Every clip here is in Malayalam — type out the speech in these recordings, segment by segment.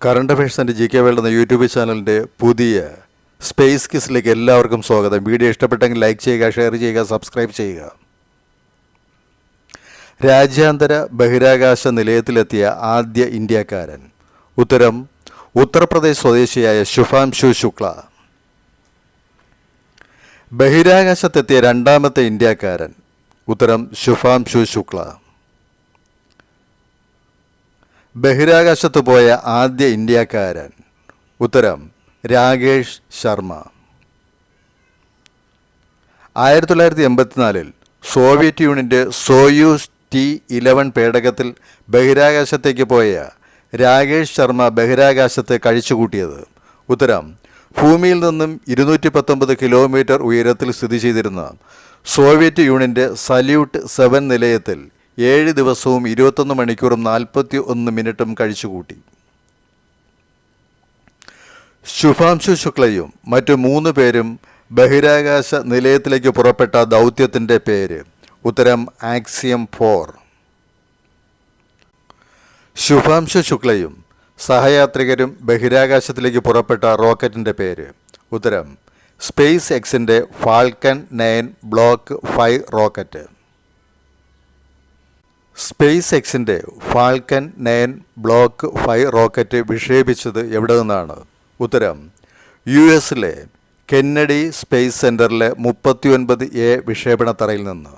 കറണ്ട് അഫയേഴ്സിന്റെ ജി കെ വേൾഡ് എന്ന യൂട്യൂബ് ചാനലിന്റെ പുതിയ സ്പേസ് കിസിലേക്ക് എല്ലാവർക്കും സ്വാഗതം. വീഡിയോ ഇഷ്ടപ്പെട്ടെങ്കിൽ ലൈക്ക് ചെയ്യുക ഷെയർ ചെയ്യുക സബ്സ്ക്രൈബ് ചെയ്യുക. രാജ്യാന്തര ബഹിരാകാശ നിലയത്തിലെത്തിയ ആദ്യ ഇന്ത്യക്കാരൻ ഉത്തരം ഉത്തർപ്രദേശ് സ്വദേശിയായ ശുഭാംശു ശുക്ല. ബഹിരാകാശത്തെത്തിയ രണ്ടാമത്തെ ഇന്ത്യക്കാരൻ ഉത്തരം ശുഭാംശു ശുക്ല. ബഹിരാകാശത്ത് പോയ ആദ്യ ഇന്ത്യക്കാരൻ. ഉത്തരം രാകേഷ് ശർമ്മ. ആയിരത്തി തൊള്ളായിരത്തി എൺപത്തിനാലിൽ സോവിയറ്റ് യൂണിയന്റെ സോയൂസ് ടി ഇലവൻ പേടകത്തിൽ ബഹിരാകാശത്തേക്ക് പോയ രാകേഷ് ശർമ്മ ബഹിരാകാശത്ത് കഴിച്ചുകൂട്ടിയത്. ഉത്തരം ഭൂമിയിൽ നിന്നും ഇരുന്നൂറ്റി പത്തൊമ്പത് കിലോമീറ്റർ ഉയരത്തിൽ സ്ഥിതി ചെയ്തിരുന്ന സോവിയറ്റ് യൂണിയന്റെ സല്യൂട്ട് സെവൻ നിലയത്തിൽ ഏഴ് ദിവസവും ഇരുപത്തൊന്ന് മണിക്കൂറും നാൽപ്പത്തി ഒന്ന് മിനിറ്റും കഴിച്ചുകൂട്ടി. ശുഭാംശു ശുക്ലയും മറ്റു മൂന്ന് പേരും ബഹിരാകാശ നിലയത്തിലേക്ക് പുറപ്പെട്ട ദൗത്യത്തിന്റെ പേര്. ഉത്തരം ആക്സിയം ഫോർ. ശുഭാംശു ശുക്ലയും സഹയാത്രികരും ബഹിരാകാശത്തിലേക്ക് പുറപ്പെട്ട റോക്കറ്റിന്റെ പേര്. ഉത്തരം സ്പേസ് എക്സിന്റെ Falcon nine block five rocket. Space എക്സിന്റെ Falcon nine block five rocket വിക്ഷേപിച്ചത് എവിടെ നിന്നാണ്? ഉത്തരം യു എസിലെ കെന്നഡി സ്പേസ് സെന്ററിലെ മുപ്പത്തിയൊൻപത് എ വിക്ഷേപണത്തറയിൽ നിന്ന്.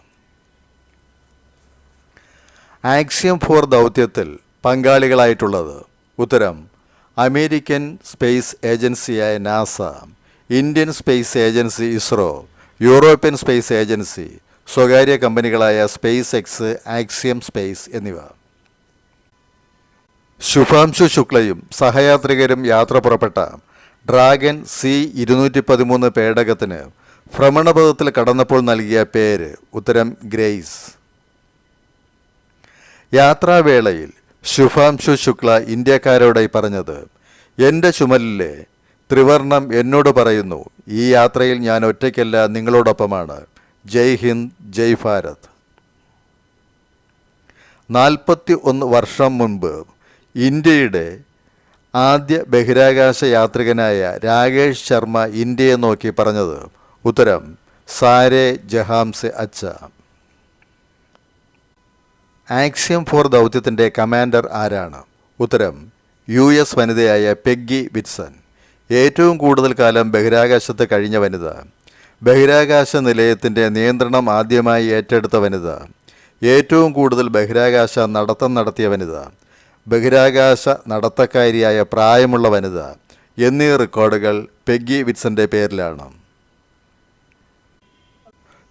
ആക്സിയം ഫോർ ദൗത്യത്തിൽ പങ്കാളികളായിട്ടുള്ളത് ഉത്തരം അമേരിക്കൻ സ്പേസ് ഏജൻസിയായ NASA Indian space agency ISRO European space agency സ്വകാര്യ കമ്പനികളായ സ്പേസ് എക്സ് ആക്സിയം സ്പേസ് എന്നിവ. ശുഭാംശു ശുക്ലയും സഹയാത്രികരും യാത്ര പുറപ്പെട്ട ഡ്രാഗൻ സി ഇരുന്നൂറ്റി പതിമൂന്ന് പേടകത്തിന് ഭ്രമണപഥത്തിൽ കടന്നപ്പോൾ നൽകിയ പേര് ഉത്തരം ഗ്രേസ്. യാത്രാവേളയിൽ ശുഭാംശു ശുക്ല ഇന്ത്യക്കാരോടായി പറഞ്ഞത് എന്റെ ചുമലിലെ ത്രിവർണം എന്നോട് പറയുന്നു. ഈ യാത്രയിൽ ഞാൻ ഒറ്റയ്ക്കല്ല നിങ്ങളോടൊപ്പമാണ്. ജയ് ഹിന്ദ് ജയ് ഭാരത്. നാൽപ്പത്തി ഒന്ന് വർഷം മുൻപ് ഇന്ത്യയുടെ ആദ്യ ബഹിരാകാശ യാത്രികനായ രാകേഷ് ശർമ്മ ഇന്ത്യയെ നോക്കി പറഞ്ഞത് ഉത്തരം സാരെ ജഹാംസെ അച്ച ആക്സിയം ഫോർ ദൗത്യത്തിന്റെ കമാൻഡർ ആരാണ്? ഉത്തരം യു എസ് വനിതയായ പെഗ്ഗി വിറ്റ്സൺ. ഏറ്റവും കൂടുതൽ കാലം ബഹിരാകാശത്ത് കഴിഞ്ഞ വനിത ബഹിരാകാശ നിലയത്തിന്റെ നിയന്ത്രണം ആദ്യമായി ഏറ്റെടുത്ത വനിത ഏറ്റവും കൂടുതൽ ബഹിരാകാശ നടത്തം നടത്തിയ വനിത ബഹിരാകാശ നടത്തക്കാരിയായ പ്രായമുള്ള വനിത എന്നീ റെക്കോർഡുകൾ പെഗ്ഗി വിറ്റ്സന്റെ പേരിലാണ്.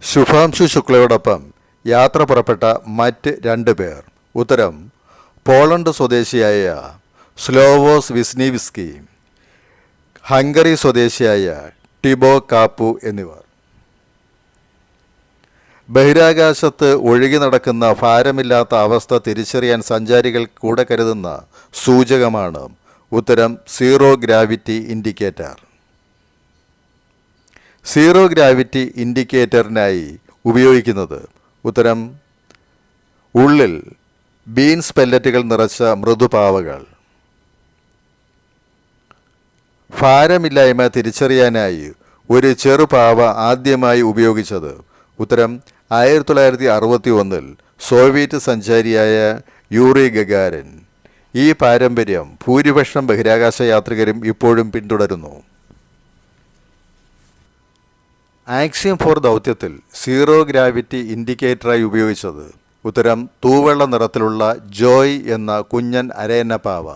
ശുഭാംശു ശുക്ലയോടൊപ്പം യാത്ര പുറപ്പെട്ട മറ്റ് രണ്ട് പേർ. ഉത്തരം പോളണ്ട് സ്വദേശിയായ സ്ലോവോസ് വിസ്നിവിസ്കി. ഹംഗറി സ്വദേശിയായ ടിബോ കാപ്പു എന്നിവർ. ബഹിരാകാശത്ത് ഒഴുകി നടക്കുന്ന ഭാരമില്ലാത്ത അവസ്ഥ തിരിച്ചറിയാൻ സഞ്ചാരികൾ കൂടെ കരുതുന്ന സൂചകമാണ് ഉത്തരം zero gravity indicator. Zero gravity ഇൻഡിക്കേറ്ററിനായി ഉപയോഗിക്കുന്നത് ഉത്തരം ഉള്ളിൽ ബീൻസ് പെല്ലറ്റുകൾ നിറച്ച മൃദുപാവകൾ. ഭാരമില്ലായ്മ തിരിച്ചറിയാനായി ഒരു ചെറുപാവ ആദ്യമായി ഉപയോഗിച്ചത്. ഉത്തരം ആയിരത്തി തൊള്ളായിരത്തി അറുപത്തി ഒന്നിൽ സോവിയറ്റ് സഞ്ചാരിയായ യൂറി ഗഗാരൻ. ഈ പാരമ്പര്യം ഭൂരിപക്ഷം ബഹിരാകാശ യാത്രികരും ഇപ്പോഴും പിന്തുടരുന്നു. ആക്സിയം ഫോർ ദൗത്യത്തിൽ സീറോ ഗ്രാവിറ്റി ഇൻഡിക്കേറ്ററായി ഉപയോഗിച്ചത്. ഉത്തരം തൂവെള്ള നിറത്തിലുള്ള ജോയ് എന്ന കുഞ്ഞൻ അരയന്നപ്പാവ.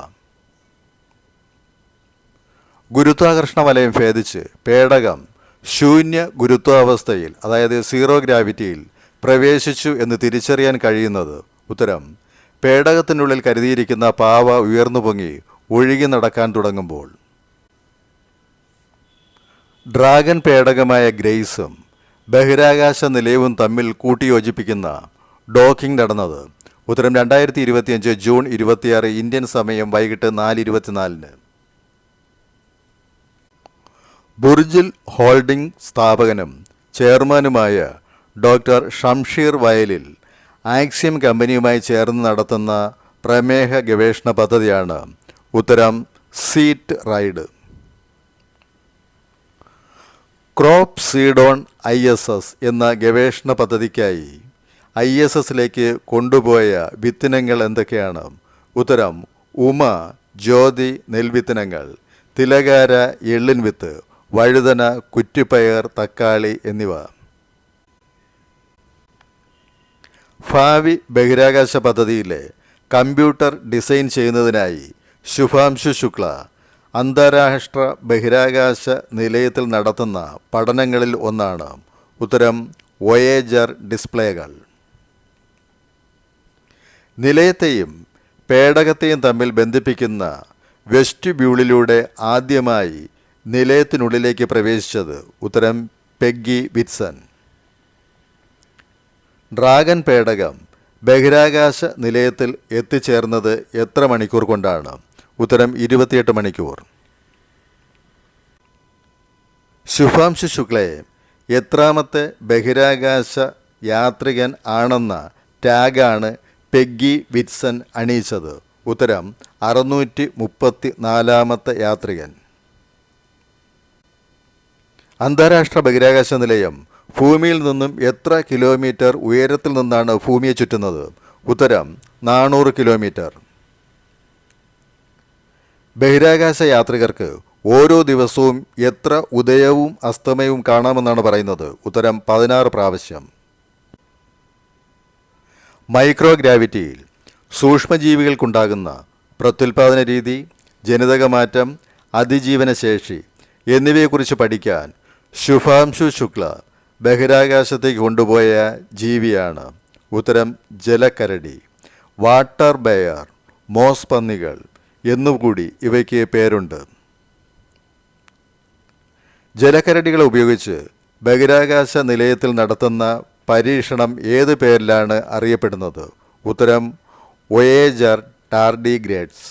ഗുരുത്വാകർഷണ വലയം ഭേദിച്ച് പേടകം ശൂന്യ ഗുരുത്വാവസ്ഥയിൽ അതായത് സീറോ ഗ്രാവിറ്റിയിൽ പ്രവേശിച്ചു എന്ന് തിരിച്ചറിയാൻ കഴിയുന്നത് ഉത്തരം പേടകത്തിനുള്ളിൽ കരുതിയിരിക്കുന്ന പാവ ഉയർന്നു പൊങ്ങി ഒഴുകി നടക്കാൻ തുടങ്ങുമ്പോൾ. ഡ്രാഗൺ പേടകമായ ഗ്രേസും ബഹിരാകാശ നിലയവും തമ്മിൽ കൂട്ടിയോജിപ്പിക്കുന്ന ഡോക്കിംഗ് നടന്നത്. ഉത്തരം രണ്ടായിരത്തി ഇരുപത്തിയഞ്ച് ജൂൺ ഇരുപത്തിയാറ് ഇന്ത്യൻ സമയം വൈകിട്ട് നാല് ഇരുപത്തിനാലിന് ബുർജിൽ ഹോൾഡിംഗ് സ്ഥാപകനും ചെയർമാനുമായ ഡോക്ടർ ഷംഷീർ വയലിൽ ആക്സിയം കമ്പനിയുമായി ചേർന്ന് നടത്തുന്ന പ്രമേഹ ഗവേഷണ പദ്ധതിയാണ് ഉത്തരം suite ride. Crop seed on I S S എന്ന ഗവേഷണ പദ്ധതിക്കായി ഐ എസ് എസിലേക്ക് കൊണ്ടുപോയ വിത്തിനങ്ങൾ എന്തൊക്കെയാണ്? ഉത്തരം ഉമ ജ്യോതി നെൽവിത്തിനങ്ങൾ തിലകാര എള്ളിൻ വിത്ത് വഴുതന കുറ്റിപ്പയർ തക്കാളി എന്നിവ. ഭാവി ബഹിരാകാശ പദ്ധതിയിലെ കമ്പ്യൂട്ടർ ഡിസൈൻ ചെയ്യുന്നതിനായി ശുഭാംശു ശുക്ല അന്താരാഷ്ട്ര ബഹിരാകാശ നിലയത്തിൽ നടത്തുന്ന പഠനങ്ങളിൽ ഒന്നാണ്. ഉത്തരം വയേജർ ഡിസ്പ്ലേകൾ. നിലയത്തെയും പേടകത്തെയും തമ്മിൽ ബന്ധിപ്പിക്കുന്ന വെസ്റ്റിബ്യൂളിലൂടെ ആദ്യമായി നിലയത്തിനുള്ളിലേക്ക് പ്രവേശിച്ചത് ഉത്തരം പെഗ്ഗി വിറ്റ്സൺ. ഡ്രാഗൺ പേടകം ബഹിരാകാശ നിലയത്തിൽ എത്തിച്ചേർന്നത് എത്ര മണിക്കൂർ കൊണ്ടാണ്? ഉത്തരം ഇരുപത്തിയെട്ട് മണിക്കൂർ. ശുഭാംശു ശുക്ലയെ എത്രാമത്തെ ബഹിരാകാശ യാത്രികൻ ആണെന്ന ടാഗാണ് പെഗ്ഗി വിറ്റ്സൺ അണിയിച്ചത്. ഉത്തരം അറുന്നൂറ്റി മുപ്പത്തി നാലാമത്തെ യാത്രികൻ. അന്താരാഷ്ട്ര ബഹിരാകാശ നിലയം ഭൂമിയിൽ നിന്നും എത്ര കിലോമീറ്റർ ഉയരത്തിൽ നിന്നാണ് ഭൂമിയെ ചുറ്റുന്നത്? ഉത്തരം നാനൂറ് കിലോമീറ്റർ. ബഹിരാകാശ യാത്രികർക്ക് ഓരോ ദിവസവും എത്ര ഉദയവും അസ്തമയവും കാണാമെന്നാണ് പറയുന്നത്. ഉത്തരം പതിനാറ് പ്രാവശ്യം. മൈക്രോഗ്രാവിറ്റിയിൽ സൂക്ഷ്മജീവികൾക്കുണ്ടാകുന്ന പ്രത്യുൽപാദന രീതി ജനിതകമാറ്റം അതിജീവനശേഷി എന്നിവയെക്കുറിച്ച് പഠിക്കാൻ ശുഭാംശു ശുക്ല ബഹിരാകാശത്തേക്ക് കൊണ്ടുപോയ ജീവിയാണ്. ഉത്തരം ജലക്കരടി. വാട്ടർ ബെയർ മോസ് പന്നികൾ എന്നുകൂടി ഇവയ്ക്ക് പേരുണ്ട്. ജലക്കരടികളെ ഉപയോഗിച്ച് ബഹിരാകാശ നിലയത്തിൽ നടത്തുന്ന പരീക്ഷണം ഏത് പേരിലാണ് അറിയപ്പെടുന്നത്? ഉത്തരം ഒയേജർ ടാർഡിഗ്രേഡ്സ്.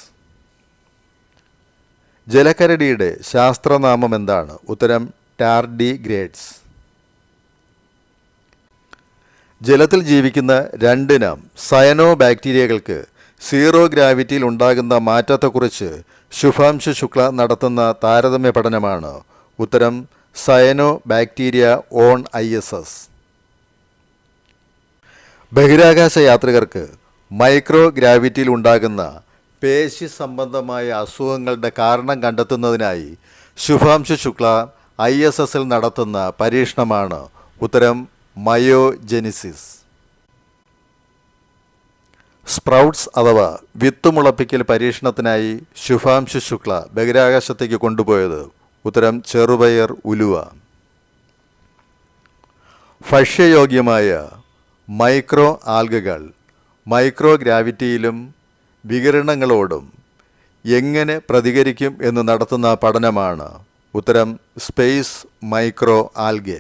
ജലക്കരടിയുടെ ശാസ്ത്രനാമം എന്താണ്? ഉത്തരം ടാർഡിഗ്രേഡ്സ് ജലത്തിൽ ജീവിക്കുന്ന രണ്ടിനം സയനോ ബാക്ടീരിയകൾക്ക് സീറോ ഗ്രാവിറ്റിയിൽ ഉണ്ടാകുന്ന മാറ്റത്തെക്കുറിച്ച് ശുഭാംശു ശുക്ല നടത്തുന്ന താരതമ്യ പഠനമാണ് ഉത്തരം cyanobacteria on I S S. ബഹിരാകാശ യാത്രികർക്ക് മൈക്രോ ഗ്രാവിറ്റിയിൽ ഉണ്ടാകുന്ന പേശി സംബന്ധമായ അസുഖങ്ങളുടെ കാരണം കണ്ടെത്തുന്നതിനായി ശുഭാംശു ശുക്ല ഐ എസ് എസിൽ നടത്തുന്ന പരീക്ഷണമാണ് ഉത്തരം മയോജെനിസിസ്. സ്പ്രൗട്ട്സ് അഥവാ വിത്ത് മുളപ്പിക്കൽ പരീക്ഷണത്തിനായി ശുഭാംശു ശുക്ല ബഹിരാകാശത്തേക്ക് കൊണ്ടുപോയത് ഉത്തരം ചെറുപയർ ഉലുവ. ഭക്ഷ്യയോഗ്യമായ മൈക്രോ ആൽഗകൾ മൈക്രോ ഗ്രാവിറ്റിയിലും വികിരണങ്ങളോടും എങ്ങനെ പ്രതികരിക്കും എന്ന് നടത്തുന്ന പഠനമാണ് ഉത്തരം സ്പേസ് മൈക്രോ ആൽഗെ.